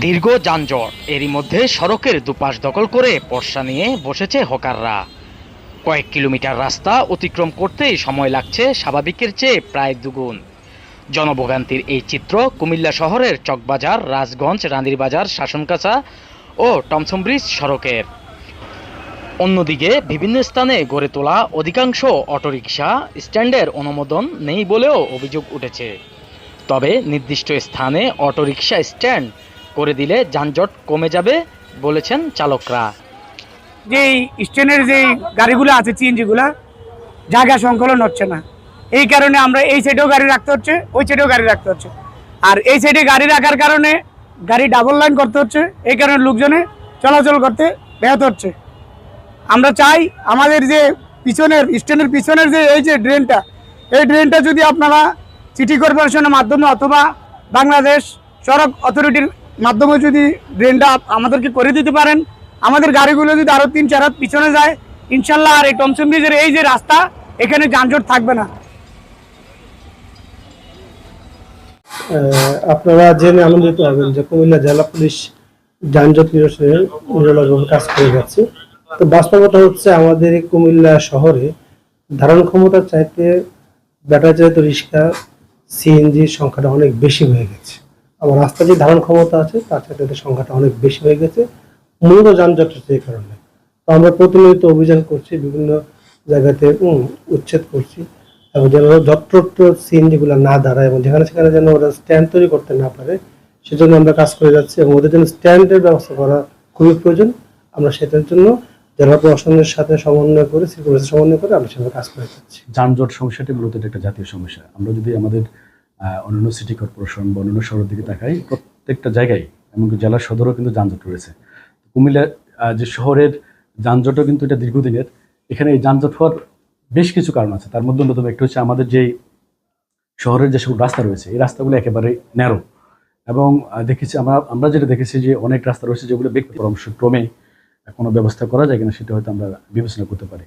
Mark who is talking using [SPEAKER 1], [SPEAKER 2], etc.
[SPEAKER 1] দীর্ঘ যানজট। এরই মধ্যে সড়কের দুপাশ দখল করে বর্ষা নিয়ে বসেছে হকাররা। কয়েক কিলোমিটার রাস্তা অতিক্রম করতেই সময় লাগছে স্বাভাবিকের চেয়ে প্রায় দুগুণ। জনভোগান্তির এই চিত্র কুমিল্লা শহরের চকবাজার, রাজগঞ্জ রান্দিরবাজার শাসনকাছা ও টমসম ব্রিজ সড়কের। অন্যদিকে বিভিন্ন স্থানে গড়ে তোলা অধিকাংশ অটোরিকশা স্ট্যান্ডের অনুমোদন নেই বলেও অভিযোগ উঠেছে। তবে নির্দিষ্ট স্থানে অটোরিকশা স্ট্যান্ড করে দিলে যানজট কমে যাবে, বলেছেন চালকরা।
[SPEAKER 2] যে স্ট্যান্ডের যে গাড়িগুলো আছে সিএনজিগুলো জায়গা সংকলন হচ্ছে না। এই কারণে আমরা এই সাইডেও গাড়ি রাখতে হচ্ছে, ওই সাইডেও গাড়ি রাখতে হচ্ছে। আর এই সাইডে গাড়ি রাখার কারণে গাড়ি ডাবল লাইন করতে হচ্ছে, এই কারণে লোকজনে চলাচল করতে ব্যাহত হচ্ছে। আমরা চাই আমাদের যে পিছনের স্ট্যান্ডের পিছনের যে এই যে ড্রেনটা, এই ড্রেনটা যদি আপনারা সিটি কর্পোরেশনের মাধ্যমে অথবা বাংলাদেশ সড়ক অথরিটির মাধ্যমে যদি ড্রেনটা আমাদেরকে করে দিতে পারেন, আমাদের গাড়িগুলো যদি আরও তিন, চার পিছনে যায়, ইনশাল্লাহ আর এই টমসম ব্রিজের এই যে রাস্তা, এখানে যানজট থাকবে না।
[SPEAKER 3] আপনারা জেনে আনন্দিত হবেন যে কুমিল্লা জেলা পুলিশ যানজট নিরসনে নিরলসভাবে কাজ করে যাচ্ছে। তো বাস্তবতা হচ্ছে আমাদের এই কুমিল্লা শহরে ধারণ ক্ষমতার চাইতে ব্যাটারি চালিত রিক্সা সিএনজির সংখ্যাটা অনেক বেশি হয়ে গেছে। আমার রাস্তা যে ধারণ ক্ষমতা আছে, তার চাইতে এদের সংখ্যাটা অনেক বেশি হয়ে গেছে। মূলত যানজট এই কারণে। তো আমরা প্রতিনিয়ত অভিযান করছি, বিভিন্ন জায়গাতে উচ্ছেদ করছি। এবং যেন যত্রত্র সিনগুলো না দাঁড়ায় এবং যেখানে সেখানে যেন ওরা স্ট্যান্ড তৈরি করতে না পারে, সেজন্য আমরা কাজ করে যাচ্ছি এবং ওদের জন্য স্ট্যান্ডের ব্যবস্থা করা খুবই প্রয়োজন। আমরা সেটার জন্য জেলা প্রশাসনের সাথে সমন্বয় করে কর্পোরেশনের সমন্বয় করে আমরা সেভাবে কাজ করে যাচ্ছি।
[SPEAKER 4] যানজট সমস্যাটি মূলত একটা জাতীয় সমস্যা। আমরা যদি আমাদের অন্যান্য সিটি কর্পোরেশন বা অন্যান্য শহরের দিকে তাকাই, প্রত্যেকটা জায়গায়, এমনকি জেলা সদরও কিন্তু যানজট রয়েছে। কুমিল্লা যে শহরের যানজটও কিন্তু এটা দীর্ঘদিনের। এখানে এই যানজট হওয়ার বেশ কিছু কারণ আছে। তার মধ্যে অন্যতম একটা হচ্ছে আমাদের যে শহরের যে সব রাস্তা রয়েছে, এই রাস্তাগুলো একেবারে ন্যারো এবং দেখেছি আমরা আমরা যেটা দেখেছি যে অনেক রাস্তা রয়েছে যেগুলো ব্যক্তি পরামর্শ ক্রমে কোনো ব্যবস্থা করা যায় কিনা সেটা হয়তো আমরা বিবেচনা করতে পারি।